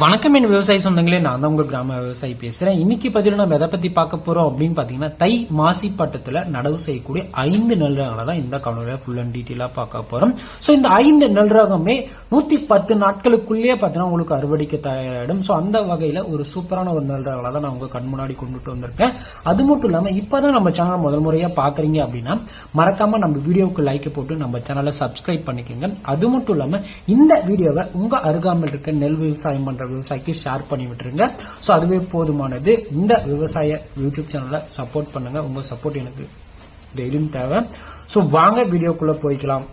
வணக்கம் என் விவசாய சொந்தங்களே நான் தான் உங்க கிராம விவசாயி பேசுறேன். இன்னைக்கு பதிவில் நம்ம எதை பத்தி பார்க்க போறோம் அப்படின்னு பாத்தீங்கன்னா தை மாசி பட்டத்துல நடவு செய்யக்கூடிய ஐந்து நெல் ரகங்களை தான் இந்த கவலையில ஃபுல் அண்ட் டீட்டெயிலா பார்க்க போறோம். சோ இந்த ஐந்து நெல் ரகமே நூத்தி பத்து நாட்களுக்குள்ளேயே பாத்தீங்கன்னா உங்களுக்கு அறுவடைக்கு தயாராகிடும் சோ அந்த வகையில ஒரு சூப்பரான ஒரு நெல் ரகங்களை தான் நான் உங்க கண் முன்னாடி கொண்டுட்டு வந்திருக்கேன். அது மட்டும் இல்லாம இப்பதான் நம்ம சேனல் முதல் முறையா பாக்குறீங்க அப்படின்னா மறக்காம நம்ம வீடியோவுக்கு லைக் போட்டு நம்ம சேனலை சப்ஸ்கிரைப் பண்ணிக்கோங்க. அது மட்டும் இல்லாம இந்த வீடியோவை உங்க அருகாமையில் இருக்க நெல் விவசாயம் விவசாயிக்கு ஷேர் பண்ணி விட்டுருங்க. ஸோ அதுவே போதுமானது. இந்த விவசாய யூடியூப் சேனலை சப்போர்ட் பண்ணுங்கள் உங்கள் சப்போர்ட் எனக்கு டெய்லியும் தேவை. ஸோ வாங்க வீடியோக்குள்ளே போய்க்கலாம்.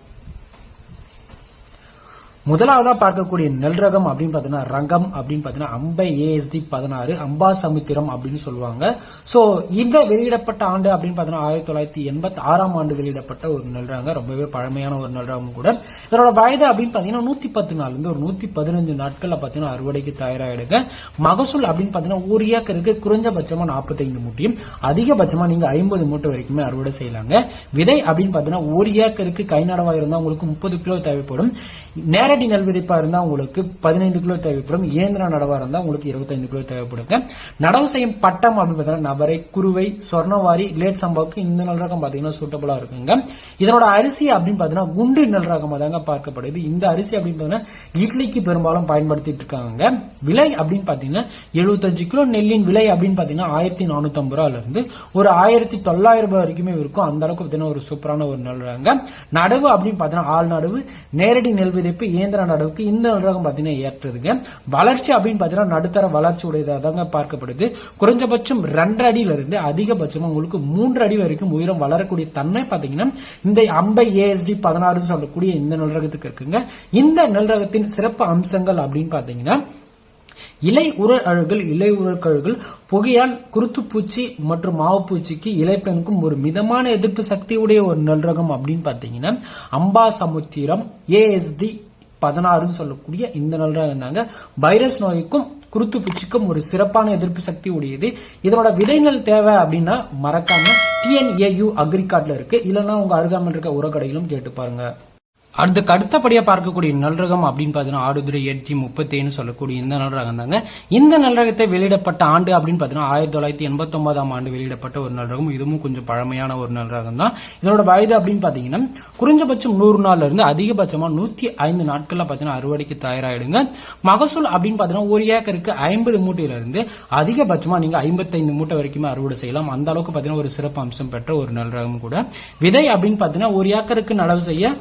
முதலாவதா பார்க்கக்கூடிய நெல் ரகம் அப்படின்னு பார்த்தீங்கன்னா ரங்கம் அப்படின்னு பார்த்தீங்கன்னா அம்பை ஏஎஸ்டி பதினாறு அம்பா சமுத்திரம் அப்படின்னு சொல்லுவாங்க. ஸோ இந்த வெளியிடப்பட்ட ஆண்டு அப்படின்னு பார்த்தீங்கன்னா ஆயிரத்தி தொள்ளாயிரத்தி எண்பத்தி ஆறாம் ஆண்டு வெளியிடப்பட்ட ஒரு நெல் ரகம் ரொம்பவே பழமையான ஒரு நெல் ரகம் கூட. இதோட வயது அப்படின்னு பார்த்தீங்கன்னா நூத்தி பத்து நாள் இருந்து ஒரு நூத்தி பதினஞ்சு நாட்களில் பார்த்தீங்கன்னா அறுவடைக்கு தயாராகிடுங்க மகசூல் அப்படின்னு பார்த்தீங்கன்னா ஒரு ஏக்கருக்கு குறைஞ்சபட்சமா நாற்பத்தைந்து மூட்டையும் அதிகபட்சமா நீங்க ஐம்பது மூட்டை வரைக்குமே அறுவடை செய்யலாங்க. விதை அப்படின்னு பார்த்தீங்கன்னா ஒரு ஏக்கருக்கு கை நடவா இருந்தா உங்களுக்கு முப்பது கிலோ தேவைப்படும். நேரடி நெல் விதைப்பா இருந்தா உங்களுக்கு பதினைந்து கிலோ தேவைப்படும். இயந்திர நடவா இருந்தா உங்களுக்கு இருபத்தைந்து கிலோ தேவைப்படுங்க. நடவு செய்யும் பட்டம் அப்படின்னு பார்த்தீங்கன்னா நபரை குருவை சொர்ணவாரி லேட் சம்பாவுக்கு இந்த நெல் ரகம் பாத்தீங்கன்னா சூட்டபிளா இருக்குங்க. இதனோட அரிசி அப்படின்னு பாத்தீங்கன்னா குண்டு நெல் ரகமாக தாங்க பார்க்கப்படுது. இந்த அரிசி அப்படின்னு பாத்தீங்கன்னா இட்லிக்கு பெரும்பாலும் பயன்படுத்திட்டு இருக்காங்க. விலை அப்படின்னு பாத்தீங்கன்னா எழுபத்தஞ்சு கிலோ நெல்லின் விலை அப்படின்னு பாத்தீங்கன்னா ஆயிரத்தி நானூத்தி ஐம்பது ரூபாயில இருந்து ஒரு ஆயிரத்தி தொள்ளாயிரம் ரூபாய் வரைக்குமே இருக்கும். அந்த அளவுக்கு பாத்தீங்கன்னா ஒரு சூப்பரான ஒரு நெல் ரகம் நடவு அப்படின்னு பாத்தீங்கன்னா ஆள் நடவு நேரடி நெல் விதைப்பு இயந்திர நடவுக்கு இந்த நெல் பார்த்தீங்கன்னா ஏற்றுதுங்க. வளர்ச்சி அப்படின்னு பார்த்தீங்கன்னா நடுத்தர வளர்ச்சி உடையதாக தாங்க பார்க்கப்படுது. குறைஞ்சபட்சம் ரெண்டரை அடியில இருந்து அதிகபட்சமா உங்களுக்கு மூன்று அடி வரைக்கும் உயரம் வளரக்கூடிய தன்மை பாத்தீங்கன்னா இந்த அம்பை ஏஎஸ்டி பதினாறுன்னு சொல்லக்கூடிய இந்த நெல் ரகத்துக்கு இருக்குங்க. இந்த நெல் ரகத்தின் சிறப்பு அம்சங்கள் அப்படின்னு பாத்தீங்கன்னா இலை உரல் அழுகல் இலை உரற்கழுகள் புகையால் குருத்துப்பூச்சி மற்றும் மாவுப்பூச்சிக்கு இலைப்பெண்ணுக்கும் ஒரு மிதமான எதிர்ப்பு சக்தி உடைய ஒரு நல்ரகம் அப்படின்னு பார்த்தீங்கன்னா அம்பா சமுத்திரம் ஏஎஸ்டி பதினாறுன்னு சொல்லக்கூடிய இந்த நல்ரகம் தாங்க வைரஸ் நோய்க்கும் குருத்து பூச்சிக்கும் ஒரு சிறப்பான எதிர்ப்பு சக்தி உடையது. இதனோட விதைநெல் தேவை அப்படின்னா மறக்காம டிஎன்ஏயு அக்ரிகார்ட்ல இருக்கு. இல்லைன்னா உங்க அருகாமல் இருக்க உரக்கடையிலும் கேட்டு பாருங்க. அடுத்துக்கு அடுத்தபடியா பார்க்கக்கூடிய நல்ரகம் அப்படின்னு பாத்தீங்கன்னா ஆடுதுறை எட்டி முப்பத்தேன்னு சொல்லக்கூடிய இந்த நல்ரகம் தாங்க. இந்த நல்ரகத்தை வெளியிடப்பட்ட ஆண்டு அப்படின்னு பாத்தீங்கன்னா ஆயிரத்தி தொள்ளாயிரத்தி எண்பத்தொன்பதாம் ஆண்டு வெளியிடப்பட்ட ஒரு நல்ரகம். இதுவும் கொஞ்சம் பழமையான ஒரு நல்ரகம் தான். இதனோட வயது அப்படின்னு பாத்தீங்கன்னா குறைஞ்சபட்சம் நூறு நாள்ல இருந்து அதிகபட்சமா நூத்தி ஐந்து நாட்கள்ல பாத்தீங்கன்னா அறுவடைக்கு தயாராயிடுங்க. மகசூல் அப்படின்னு பாத்தீங்கன்னா ஒரு ஏக்கருக்கு ஐம்பது மூட்டையில இருந்து அதிகபட்சமா நீங்க ஐம்பத்தைந்து மூட்டை வரைக்குமே அறுவடை செய்யலாம். அந்த அளவுக்கு பாத்தீங்கன்னா ஒரு சிறப்பு அம்சம் பெற்ற ஒரு நல்ரகம் கூட. விதை அப்படின்னு பாத்தீங்கன்னா ஒரு ஏக்கருக்கு நடவு செய்ய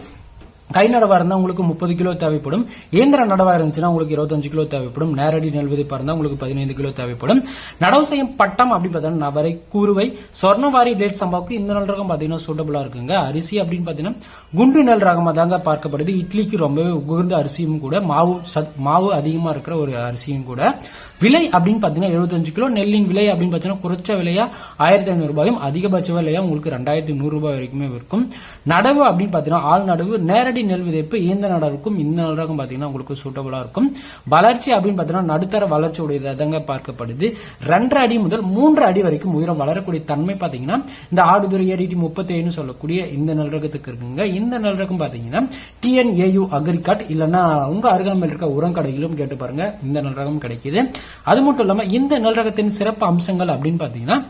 கை நடவா இருந்தா உங்களுக்கு முப்பது கிலோ தேவைப்படும். இயந்திர நடவா இருந்துச்சுன்னா உங்களுக்கு இருபத்தஞ்சு கிலோ தேவைப்படும். நேரடி நெல் விதைப்பா இருந்தா உங்களுக்கு பதினைந்து கிலோ தேவைப்படும். நடவு செய்யும் பட்டம் அப்படின்னு பார்த்தீங்கன்னா நவரை கூறுவை சொர்ணவாரி டேட் சம்பாவுக்கு இந்த நெல் ரகம் பாத்தீங்கன்னா சூட்டபிளா இருக்குங்க. அரிசி அப்படின்னு பாத்தீங்கன்னா குண்டு நெல் ரகமா தாங்க பார்க்கப்படுது. இட்லிக்கு ரொம்பவே உகந்த அரிசியும் கூட மாவு சத்- மாவு அதிகமா இருக்கிற ஒரு அரிசியும் கூட. விலை அப்படின்னு பாத்தீங்கன்னா எழுபத்தஞ்சு கிலோ நெல்லின் விலை அப்படின்னு பாத்தீங்கன்னா குறைச்ச விலையா ஆயிரத்தி ஐநூறு ரூபாயும் அதிகபட்ச விலையா உங்களுக்கு ரெண்டாயிரத்தி நூறு ரூபாய் வரைக்குமே இருக்கும் நடவு அப்படின்னு பாத்தீங்கன்னா ஆள் நடவு நேரடி நெல் விதைப்பு இந்த நடவுக்கும் இந்த நடவுக்கும் பாத்தீங்கன்னா உங்களுக்கு சூட்டபுளா இருக்கும். வளர்ச்சி அப்படின்னு பாத்தீங்கன்னா நடுத்தர வளர்ச்சி உடையதாக பார்க்கப்படுது. ரெண்டரை அடி முதல் மூன்று அடி வரைக்கும் உயரம் வளரக்கூடிய தன்மை பாத்தீங்கன்னா இந்த ஆடுதுறை ஏடிடி ஏழு சொல்லக்கூடிய இந்த நெல் ரகத்துக்கு இருக்குங்க. இந்த நெல் ரகம் பாத்தீங்கன்னா டிஎன்ஏயு அக்ரிகாட் இல்லைன்னா உங்க அருகாமையில் இருக்க உரங்கடையிலும் கேட்டு பாருங்க. இந்த நல்லரகம் ரகம் கிடைக்குது. அது மட்டும் இல்லாம இந்த நல்ரகத்தின் சிறப்பு அம்சங்கள் அப்படின்னு பார்த்தீங்கன்னா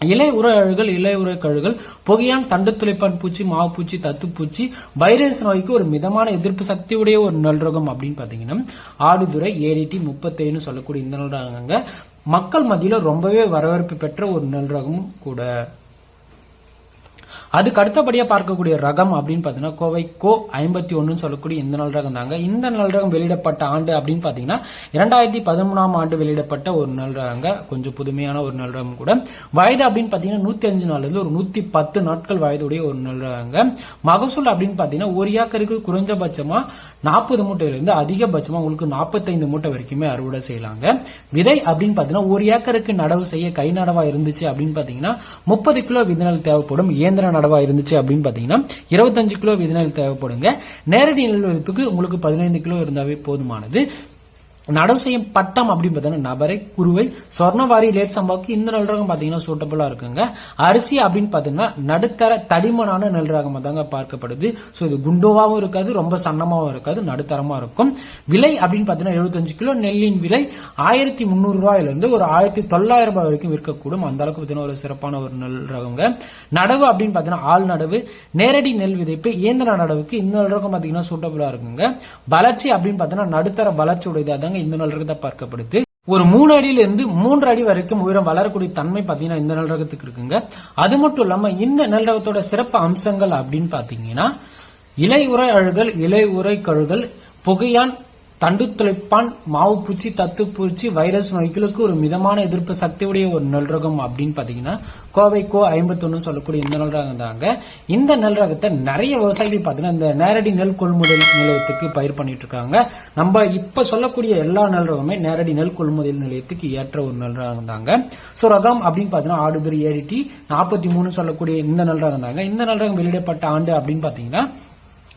இலை உர அழுகல் இலை உர கழுகல் புகையான் தண்டு துளைப்பான் பூச்சி மாவுப்பூச்சி தத்துப்பூச்சி வைரஸ் நோய்க்கு ஒரு மிதமான எதிர்ப்பு சக்தியுடைய ஒரு நல்ரகம் அப்படின்னு பாத்தீங்கன்னா ஆடுதுறை ஏடிடி முப்பத்தேன்னு சொல்லக்கூடிய இந்த நல்ரகங்க. மக்கள் மத்தியில ரொம்பவே வரவேற்பு பெற்ற ஒரு நல்ரகமும் கூட. அதுக்கு அடுத்தபடியா பார்க்கக்கூடிய ரகம் அப்படின்னு பாத்தீங்கன்னா கோவை கோ ஐம்பத்தி ஒன்னு சொல்லக்கூடிய இந்த நல் ரகம் தாங்க. இந்த நல் ரகம் வெளியிடப்பட்ட ஆண்டு அப்படின்னு பாத்தீங்கன்னா இரண்டாயிரத்தி பதிமூணாம் ஆண்டு வெளியிடப்பட்ட ஒரு நல் ரகங்க. கொஞ்சம் புதுமையான ஒரு நல் ரகம் கூட. வயது அப்படின்னு பாத்தீங்கன்னா நூத்தி அஞ்சு நாள்ல இருந்து ஒரு நூத்தி பத்து நாட்கள் வயதுடைய ஒரு நல் ரகங்க. மகசூல் அப்படின்னு பாத்தீங்கன்னா ஒரு ஏக்கருக்கு குறைஞ்சபட்சமா நாற்பது மூட்டையில இருந்து அதிகபட்சமா உங்களுக்கு நாற்பத்தைந்து மூட்டை வரைக்குமே அறுவடை செய்யலாங்க. விதை அப்படின்னு பார்த்தீங்கன்னா ஒரு ஏக்கருக்கு நடவு செய்ய கை நடவா இருந்துச்சு அப்படின்னு பார்த்தீங்கன்னா முப்பது கிலோ விதநெல் தேவைப்படும். இயந்திர நடவா இருந்துச்சு அப்படின்னு பார்த்தீங்கன்னா இருபத்தஞ்சு கிலோ விதைநெல் தேவைப்படுங்க. நேரடி நெல் உங்களுக்கு பதினைந்து கிலோ இருந்தாவே போதுமானது. நடவு செய்யும் பட்டம் அப்படின்னு பார்த்தீங்கன்னா நபரை குருவை சொர்ணவாரி லேட் சம்பாவுக்கு இந்த நெல் ரகம் பார்த்தீங்கன்னா சூட்டபுளா இருக்குங்க. அரிசி அப்படின்னு பார்த்தீங்கன்னா நடுத்தர தடிமனான நெல் ரகமாக தாங்க பார்க்கப்படுது. ஸோ இது குண்டுவாகவும் இருக்காது ரொம்ப சன்னமாகவும் இருக்காது நடுத்தரமாக இருக்கும். விலை அப்படின்னு பார்த்தீங்கன்னா எழுபத்தஞ்சு கிலோ நெல்லின் விலை ஆயிரத்தி முந்நூறு ரூபாயிலிருந்து ஒரு ஆயிரத்தி தொள்ளாயிரம் ரூபாய் வரைக்கும் விற்கக்கூடும். அந்த அளவுக்கு பார்த்தீங்கன்னா ஒரு சிறப்பான ஒரு நெல் ரகங்க நடவு அப்படின்னு பார்த்தீங்கன்னா ஆள் நடவு நேரடி நெல் விதைப்பு இயந்திர நடவுக்கு இந்த நெல் ரகம் பார்த்தீங்கன்னா சூட்டபுளா இருக்குங்க. வளர்ச்சி அப்படின்னு பார்த்தீங்கன்னா நடுத்தர வளர்ச்சி உடையதா இந்த நெல் ரகத்தை பார்க்கப்படுது. ஒரு மூணு அடியில இருந்து மூன்று அடி வரைக்கும் உயரம் வளரக்கூடிய தன்மை பாத்தீங்கன்னா இந்த நெல் ரகத்துக்கு இருக்குங்க. அது மட்டும் இல்லாம இந்த நெல் ரகத்தோட சிறப்பு அம்சங்கள் அப்படின்னு பாத்தீங்கன்னா இலை உரை அழுகல் இலை உரை கழுகல் புகையான் தண்டு துளைப்பான் மாவு பூச்சி தத்து பூச்சி வைரஸ் நோய்களுக்கு ஒரு மிதமான எதிர்ப்பு சக்தியுடைய ஒரு நெல் ரகம் அப்படின்னு பாத்தீங்கன்னா கோவை கோ ஐம்பத்தொன்னு சொல்லக்கூடிய இந்த நெல் ரகம் தாங்க இந்த நெல் ரகத்தை நிறைய விவசாயிகள் பாத்தீங்கன்னா இந்த நேரடி நெல் கொள்முதல் நிலையத்துக்கு பயிர் பண்ணிட்டு இருக்காங்க. நம்ம இப்ப சொல்லக்கூடிய எல்லா நெல் ரகமே நேரடி நெல் கொள்முதல் நிலையத்துக்கு ஏற்ற ஒரு நெல் ரகம் தாங்க சோ ரகம் அப்படின்னு பாத்தீங்கன்னா ஆடுதுறை ஏடிடி நாற்பத்தி மூணு சொல்லக்கூடிய இந்த நெல் ரகம் தாங்க இந்த நெல் ரகம் வெளியிடப்பட்ட ஆண்டு அப்படின்னு பாத்தீங்கன்னா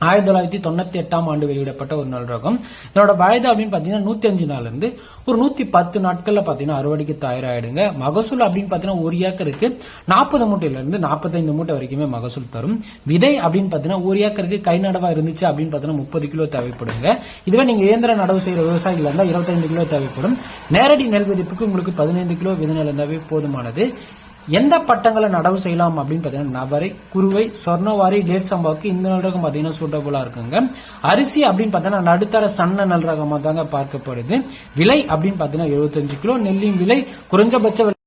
ஆயிரத்தி தொள்ளாயிரத்தி தொண்ணூத்தி எட்டாம் ஆண்டு வெளியிடப்பட்ட ஒரு நாள் ரகம். இதனோட வயது அப்படின்னு பாத்தீங்கன்னா நூத்தி அஞ்சு நாள்ல இருந்து ஒரு நூத்தி பத்து நாட்கள்ல பாத்தீங்கன்னா அறுவடைக்கு தயாராயிடுங்க. மகசூல் அப்படின்னு பாத்தீங்கன்னா ஒரு ஏக்கருக்கு நாற்பது மூட்டையில இருந்து நாற்பத்தைந்து மூட்டை வரைக்குமே மகசூல் தரும். விதை அப்படின்னு பாத்தீங்கன்னா ஒரு ஏக்கருக்கு கை நடவா இருந்துச்சு அப்படின்னு பாத்தீங்கன்னா முப்பது கிலோ தேவைப்படுங்க. இதுவே நீங்க இயந்திர நடவு செய்யற விவசாயிகள் இருந்தா இருபத்தைந்து கிலோ தேவைப்படும். நேரடி நெல் விதிப்புக்கு உங்களுக்கு பதினைந்து கிலோ விதை நெல் இருந்தாவே போதுமானது. எந்த பட்டங்களை நடவு செய்யலாம் அப்படின்னு பாத்தீங்கன்னா நவரை குருவை சொர்ணவாரி லேட் சம்பாவுக்கு இந்த நல் ரகம் பாத்தீங்கன்னா சூட்டபுளா இருக்குங்க. அரிசி அப்படின்னு பாத்தீங்கன்னா நடுத்தர சன்ன நல்ரகமா தாங்க பார்க்கப்படுது. விலை அப்படின்னு பாத்தீங்கன்னா எழுபத்தஞ்சு கிலோ. நெல்லின் விலை குறைஞ்சபட்ச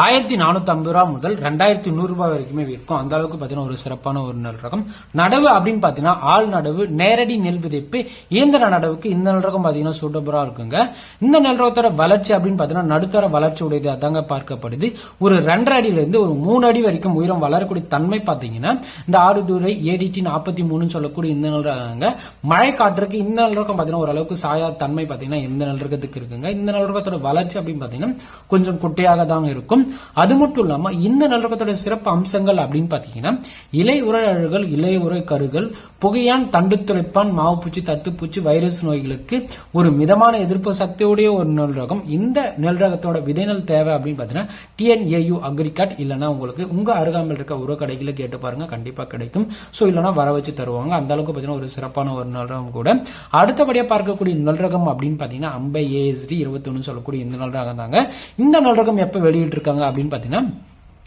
ஆயிரத்தி நானூத்தி ஐம்பது ரூபா முதல் ரெண்டாயிரத்தி நூறு ரூபாய் வரைக்குமே விற்கும். அந்த அளவுக்கு பாத்தீங்கன்னா ஒரு சிறப்பான ஒரு நெல் ரகம். நடவு அப்படின்னு பாத்தீங்கன்னா ஆள் நடவு நேரடி நெல் விதைப்பு இயந்திர நடவுக்கு இந்த நெல் ரகம் பாத்தீங்கன்னா சூட்டபுரா இருக்குங்க. இந்த நெல் ரகத்தோட வளர்ச்சி அப்படின்னு பாத்தீங்கன்னா நடுத்தர வளர்ச்சி உடையது அதாங்க பார்க்கப்படுது. ஒரு ரெண்டரை அடியில இருந்து ஒரு மூணு அடி வரைக்கும் உயரம் வளரக்கூடிய தன்மை பாத்தீங்கன்னா இந்த ஆறுதுறை ஏடிடி நாற்பத்தி மூணுன்னு சொல்லக்கூடிய இந்த நெல் ரகங்க. மழை காற்றுக்கு இந்த நெல் ரகம் பாத்தீங்கன்னா ஓரளவுக்கு சாயாத தன்மை பாத்தீங்கன்னா இந்த நெல் ரகத்துக்கு இருக்குங்க. இந்த நெல் ரகத்தோட வளர்ச்சி அப்படின்னு பாத்தீங்கன்னா கொஞ்சம் குட்டையாக தான் இருக்கும். அது மட்டும் இல்லாம இந்த நல்லகத்தோட சிறப்பு அம்சங்கள் அப்படின்னு பாத்தீங்கன்னா இலை உரை அழுகல் இலை உரை கருகள் புகையான் தண்டு துளைப்பான் மாவுப்பூச்சி தத்துப்பூச்சி வைரஸ் நோய்களுக்கு ஒரு மிதமான எதிர்ப்பு சக்தியுடைய ஒரு நெல் ரகம். இந்த நெல் ரகத்தோட விதைநெல் தேவை அப்படின்னு பார்த்தீங்கன்னா டிஎன்ஏயு அக்ரிகாட் இல்லைனா உங்களுக்கு உங்க அருகாமையில் இருக்க உர கடைகளில் கேட்டு பாருங்க கண்டிப்பா கிடைக்கும். ஸோ இல்லைன்னா வர வச்சு தருவாங்க. அந்த அளவுக்கு பார்த்தீங்கன்னா ஒரு சிறப்பான ஒரு நெல் ரகம் கூட. அடுத்தபடியாக பார்க்கக்கூடிய நெல் ரகம் அப்படின்னு பார்த்தீங்கன்னா அம்பை ஏஎஸ்டி இருபத்தொன்னு சொல்லக்கூடிய இந்த நெல் ரகம் தாங்க. இந்த நெல் ரகம் எப்போ வெளியிட்டிருக்காங்க அப்படின்னு பார்த்தீங்கன்னா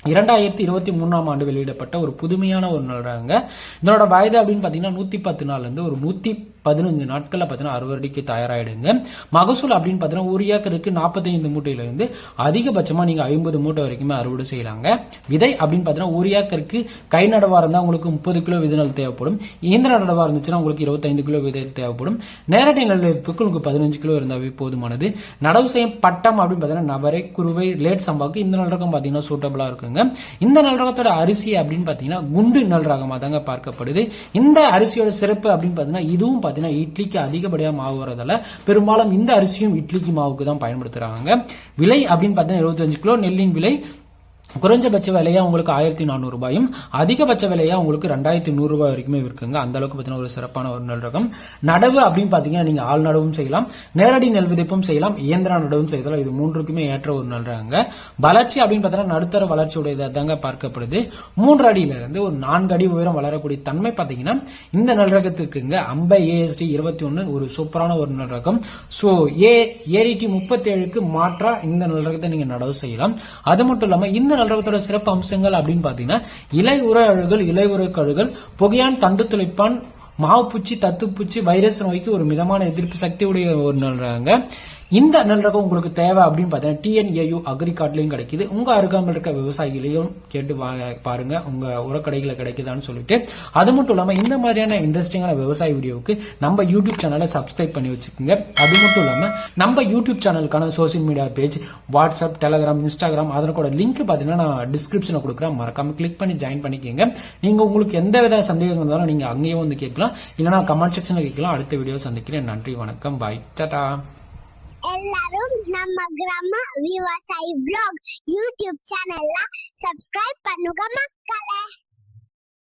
இரண்டாயிரத்தி இருபத்தி மூணாம் ஆண்டு வெளியிடப்பட்ட ஒரு புதுமையான ஒரு நல்றாங்க இதனோட வயது அப்படின்னு பார்த்தீங்கன்னா நூத்தி பத்து நாள்ல இருந்து ஒரு நூத்தி பதினஞ்சு நாட்களில் பார்த்தீங்கன்னா அறுவடைக்கு தயாராயிடுங்க. மகசூல் அப்படின்னு பாத்தீங்கன்னா ஒரு ஏக்கருக்கு நாற்பத்தைந்து மூட்டையில இருந்து அதிகபட்சமா நீங்க ஐம்பது மூட்டை வரைக்குமே அறுவடை செய்யலாங்க. விதை அப்படின்னு பாத்தீங்கன்னா ஒரு ஏக்கருக்கு கை நடவா இருந்தா உங்களுக்கு முப்பது கிலோ விதை தேவைப்படும். இயந்திர நடவா இருந்துச்சுன்னா உங்களுக்கு இருபத்தைந்து கிலோ விதை தேவைப்படும். நேரடி நெல் வைப்புக்கு உங்களுக்கு பதினஞ்சு கிலோ இருந்தாவே போதுமானது. நடவு செய்யும் பட்டம் அப்படின்னு பாத்தீங்கன்னா நபரை குருவை லேட் சம்பாவுக்கு இந்த நல் ரகம் பாத்தீங்கன்னா சூட்டபிளா இருக்குங்க. இந்த நல் ரகத்தோட அரிசி அப்படின்னு பாத்தீங்கன்னா குண்டு நல் ரகமாக தாங்க பார்க்கப்படுது. இந்த அரிசியோட சிறப்பு அப்படின்னு பார்த்தீங்கன்னா இதுவும் பார்த்தீங்கன்னா இட்லிக்கு அதிகப்படியாக மாவு வரதால பெரும்பாலும் இந்த அரிசியும் இட்லிக்கு மாவுக்கு தான் பயன்படுத்துறாங்க. விலை அப்படின்னு பார்த்தீங்கன்னா இருபத்தஞ்சு கிலோ நெல்லின் விலை குறைஞ்சபட்ச விலையா உங்களுக்கு ஆயிரத்தி நானூறுபாயும் அதிகபட்ச விலையா உங்களுக்கு ரெண்டாயிரத்தி நூறுரூபாய் வரைக்குமே இருக்குங்க. அந்த அளவுக்கு பார்த்தீங்கன்னா ஒரு சிறப்பான ஒரு நெல் ரகம். நடவு அப்படின்னு பார்த்தீங்கன்னா நீங்க ஆள் நடவும் செய்யலாம். நேரடி நெல் விதைப்பும் செய்யலாம். இயந்திர நடவும் செய்யலாம். இது மூன்றுக்குமே ஏற்ற ஒரு நெல் ரகங்க. வளர்ச்சி அப்படின்னு பார்த்தீங்கன்னா நடுத்தர வளர்ச்சி தாங்க பார்க்கப்படுது. மூன்று அடியில இருந்து ஒரு நான்கு அடி உயரம் வளரக்கூடிய தன்மை பாத்தீங்கன்னா இந்த நெல் ரகத்துக்குங்க. அம்பை ஏஎஸ்டி இருபத்தி ஒன்னு ஒரு சூப்பரான ஒரு நெல் ரகம். சோ ஏ ஏடிடி முப்பத்தி ஏழுக்கு மாற்றா இந்த நெல் ரகத்தை நீங்கள் நடவு செய்யலாம். அது மட்டும் இல்லாம இந்த நெல் சிறப்பு அம்சங்கள் அப்படின்னு பாத்தீங்கன்னா இலை உர அழுகல் இலை உர கழுகல் புகையான் தண்டு துளைப்பான் மாவுப்பூச்சி தத்துப்பூச்சி வைரஸ் நோய்க்கு ஒரு மிதமான எதிர்ப்பு சக்தி உடைய ஒரு இந்த நெல் ரகம் உங்களுக்கு தேவை அப்படின்னு பார்த்தீங்கன்னா டிஎன்ஏயு அக்ரிகார்ட்லயும் கிடைக்குது. உங்க அருகாமல் இருக்க விவசாயிகளையும் கேட்டு பாருங்க. உங்க உரக்கடைகளை கிடைக்குதான்னு சொல்லிட்டு. அது மட்டும் இல்லாம இந்த மாதிரியான இன்ட்ரெஸ்டிங்கான விவசாய வீடியோவுக்கு நம்ம யூடியூப் சேனலை சப்ஸ்கிரைப் பண்ணி வச்சுக்கோங்க. அது மட்டும் இல்லாம நம்ம YouTube சேனலுக்கான social media page WhatsApp Telegram Instagram அதனோட லிங்க் பாத்தீங்கன்னா நான் டிஸ்கிரிப்ஷன்ல கொடுக்குறேன். மறக்காம கிளிக் பண்ணி ஜாயின் பண்ணிக்கோங்க. நீங்க உங்களுக்கு எந்த வித சந்தேகம் இருந்தாலும் நீங்க அங்கேயும் வந்து கேட்கலாம். இல்லைன்னா கமெண்ட் செக்ஷன்ல கேட்கலாம். அடுத்த வீடியோ சந்திக்கிறேன். நன்றி வணக்கம். பாய் டாடா எல்லாரும் நம்ம கிராம விவசாயி vlog யூடியூப் சேனல்ல சப்ஸ்கிரைப் பண்ணுங்க மக்களே